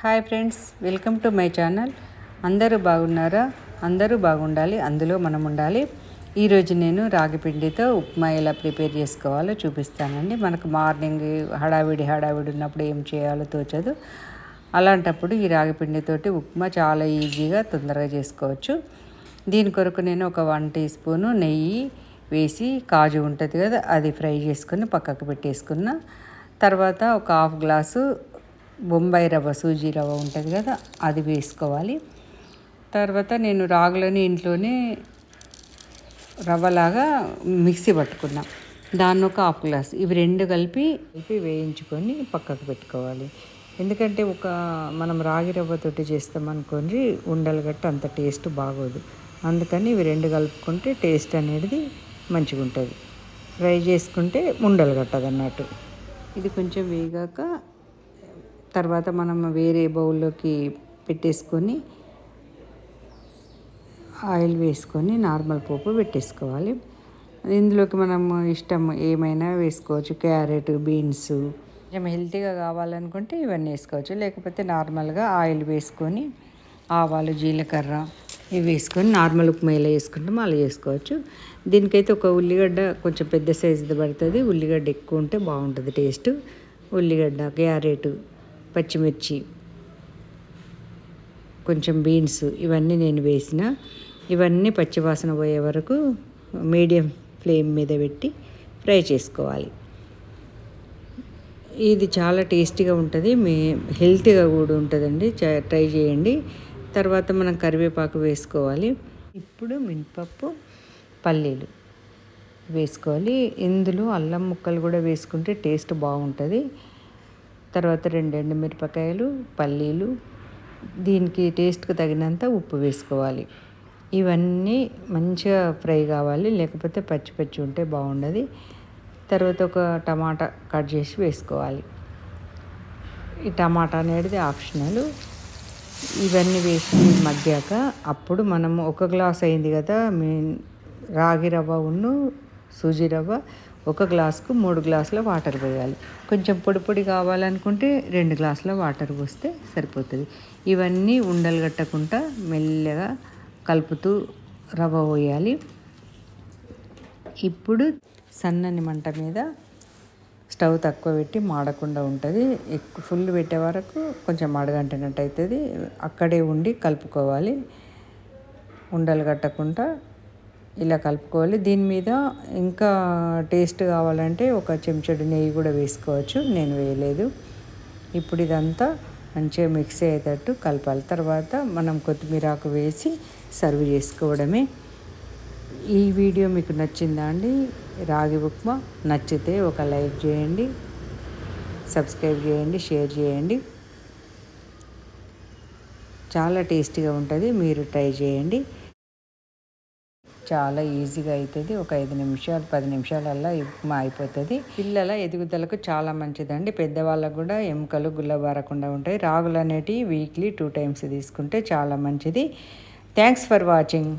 Hi friends welcome to my channel. అందరూ బాగున్నారా? అందరూ బాగుండాలి అందులో మనం ఉండాలి. ఈరోజు నేను రాగి పిండితో ఉప్మా ఎలా ప్రిపేర్ చేసుకోవాలో చూపిస్తానండి. మనకు మార్నింగ్ హడావిడి హడావిడి ఉన్నప్పుడు ఏం చేయాలో తోచదు. అలాంటప్పుడు ఈ రాగి పిండితోటి ఉప్మా చాలా ఈజీగా తొందరగా చేసుకోవచ్చు. దీని కొరకు నేను ఒక వన్ టీ స్పూను నెయ్యి వేసి కాజు ఉంటుంది కదా అది ఫ్రై చేసుకొని పక్కకు పెట్టేసుకున్న. తర్వాత ఒక హాఫ్ గ్లాసు బొంబాయి రవ్వ సూజీ రవ్వ ఉంటుంది కదా అది వేసుకోవాలి. తర్వాత నేను రాగులని ఇంట్లోనే రవ్వలాగా మిక్సీ పట్టుకున్నా. దాన్ని ఒక హాఫ్ గ్లాస్ ఇవి రెండు కలిపి కలిపి వేయించుకొని పక్కకు పెట్టుకోవాలి. ఎందుకంటే ఒక మనం రాగి రవ్వతోటి చేస్తాం ఉండలు గట్టి అంత టేస్ట్ బాగోదు. అందుకని ఇవి రెండు కలుపుకుంటే టేస్ట్ అనేది మంచిగా ఉంటుంది. ఫ్రై చేసుకుంటే ఉండలు కట్టదు అన్నట్టు ఇది కొంచెం వేగాక తర్వాత మనం వేరే బౌల్లోకి పెట్టేసుకొని ఆయిల్ వేసుకొని నార్మల్ పోపు పెట్టేసుకోవాలి. ఇందులోకి మనం ఇష్టం ఏమైనా వేసుకోవచ్చు. Carrot beans. కొంచెం హెల్తీగా కావాలనుకుంటే ఇవన్నీ వేసుకోవచ్చు. లేకపోతే నార్మల్గా ఆయిల్ వేసుకొని ఆవాలు జీలకర్ర ఇవి వేసుకొని నార్మల్ ఉప్మా ఎలా వేసుకుంటాం అలా వేసుకోవచ్చు దీనికైతే ఒక ఉల్లిగడ్డ కొంచెం పెద్ద సైజుది పడుతుంది. ఉల్లిగడ్డ ఎక్కువ ఉంటే బాగుంటుంది టేస్ట్. ఉల్లిగడ్డ క్యారెట్ పచ్చిమిర్చి కొంచెం బీన్స్ ఇవన్నీ నేను వేసిన. ఇవన్నీ పచ్చివాసన పోయే వరకు మీడియం ఫ్లేమ్ మీద పెట్టి ఫ్రై చేసుకోవాలి. ఇది చాలా టేస్టీగా ఉంటుంది. మీ హెల్తీగా కూడా ఉంటుందండి. ట్రై చేయండి. తర్వాత మనం కరివేపాకు వేసుకోవాలి. ఇప్పుడు మినపప్పు పల్లీలు వేసుకోవాలి. ఇందులో అల్లం ముక్కలు కూడా వేసుకుంటే టేస్ట్ బాగుంటుంది. తర్వాత రెండు ఎండుమిరపకాయలు పల్లీలు దీనికి టేస్ట్కి తగినంత ఉప్పు వేసుకోవాలి. ఇవన్నీ మంచిగా ఫ్రై కావాలి లేకపోతే పచ్చి పచ్చి ఉంటే బాగుండదు. తర్వాత ఒక టమాటా కట్ చేసి వేసుకోవాలి. ఈ టమాటా అనేది ఆప్షనల్. ఇవన్నీ వేసి మగ్గాక అప్పుడు మనం ఒక గ్లాస్ అయింది కదా మీ రాగి రవ్వ ఉన్ను సూజీ రవ్వ ఒక గ్లాస్కు మూడు గ్లాసుల వాటర్ పోయాలి. కొంచెం పొడి పొడి కావాలనుకుంటే రెండు గ్లాసుల వాటర్ పోస్తే సరిపోతుంది. ఇవన్నీ ఉండలు కట్టకుండా మెల్లగా కలుపుతూ రవ్వ పోయాలి. ఇప్పుడు సన్నని మంట మీద స్టవ్ తక్కువ పెట్టి మాడకుండా ఉంటుంది. ఎక్కువ ఫుల్ పెట్టే వరకు కొంచెం అడగంటినట్టు అవుతుంది అక్కడే ఉండి కలుపుకోవాలి. ఉండలు కట్టకుండా ఇలా కలుపుకోవాలి. దీని మీద ఇంకా టేస్ట్ కావాలంటే ఒక చెంచడు నెయ్యి కూడా వేసుకోవచ్చు. నేను వేయలేదు. ఇప్పుడు ఇదంతా మంచిగా మిక్స్ అయ్యేటట్టు కలపాలి. తర్వాత మనం కొత్తిమీర ఆకు వేసి సర్వ్ చేసుకోవడమే. ఈ వీడియో మీకు నచ్చిందా అండి? రాగి ఉప్మా నచ్చితే ఒక లైక్ చేయండి. సబ్స్క్రైబ్ చేయండి. షేర్ చేయండి. చాలా టేస్టీగా ఉంటుంది. మీరు ట్రై చేయండి. చాలా ఈజీగా అవుతుంది ఒక ఐదు నిమిషాలు పది నిమిషాలల్లా ఉప్మా అయిపోతుంది. పిల్లల ఎదుగుదలకు చాలా మంచిదండి. పెద్దవాళ్ళకు కూడా ఎముకలు గుల్లబారకుండా ఉంటాయి. రాగులు అనేటివి వీక్లీ టూ టైమ్స్ తీసుకుంటే చాలా మంచిది. Thanks for watching.